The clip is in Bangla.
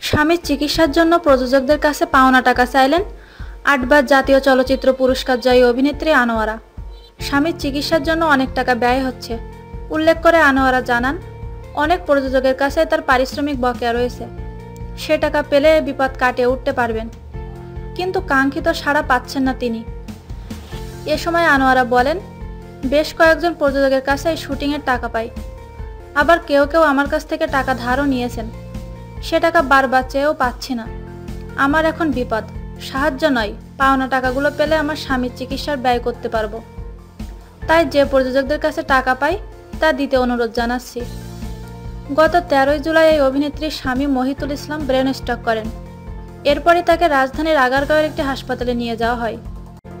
স্বামীর চিকিৎসার জন্য প্রযোজকদের কাছে পাওনা টাকা চাইলেন আটবার জাতীয় চলচ্চিত্র পুরস্কার জয়ী অভিনেত্রী আনোয়ারা। স্বামীর চিকিৎসার জন্য অনেক টাকা ব্যয় হচ্ছে। উল্লেখ করে আনোয়ারা জানান, অনেক প্রযোজকের কাছে তার পারিশ্রমিক বকেয়া রয়েছে। সে টাকা পেলে বিপদ কাটিয়ে উঠতে পারবেন। কিন্তু কাঙ্ক্ষিত সাড়া পাচ্ছেন না তিনি। এ সময় আনোয়ারা বলেন, বেশ কয়েকজন প্রযোজকের কাছে এই শুটিংয়ের টাকা পাই। আবার কেউ কেউ আমার কাছ থেকে টাকা ধারও নিয়েছেন। সে টাকা বারবার চেয়েও পাচ্ছি না। আমার এখন বিপদ। সাহায্য নয়। পাওনা টাকাগুলো পেলে আমার স্বামীর চিকিৎসার ব্যয় করতে পারব। তাই যে প্রযোজকদের কাছে টাকা পাই, তা দিতে অনুরোধ জানাচ্ছি। গত তেরোই জুলাই এই অভিনেত্রীর স্বামী মহিতুল ইসলাম ব্রেন স্ট্রোক করেন। এরপরই তাকে রাজধানীর আগারগাঁওয়ের একটি হাসপাতালে নিয়ে যাওয়া হয়।